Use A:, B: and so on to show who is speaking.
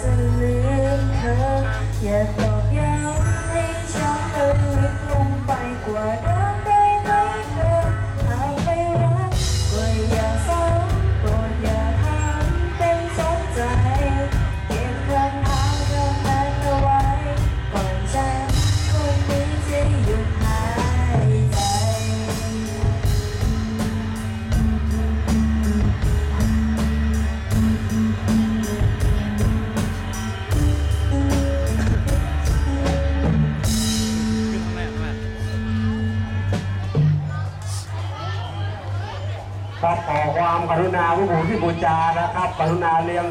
A: 失恋歌也 ครับขอความกรุณาผู้ผู้ที่บูชานะครับ กรุณาเลี้ยง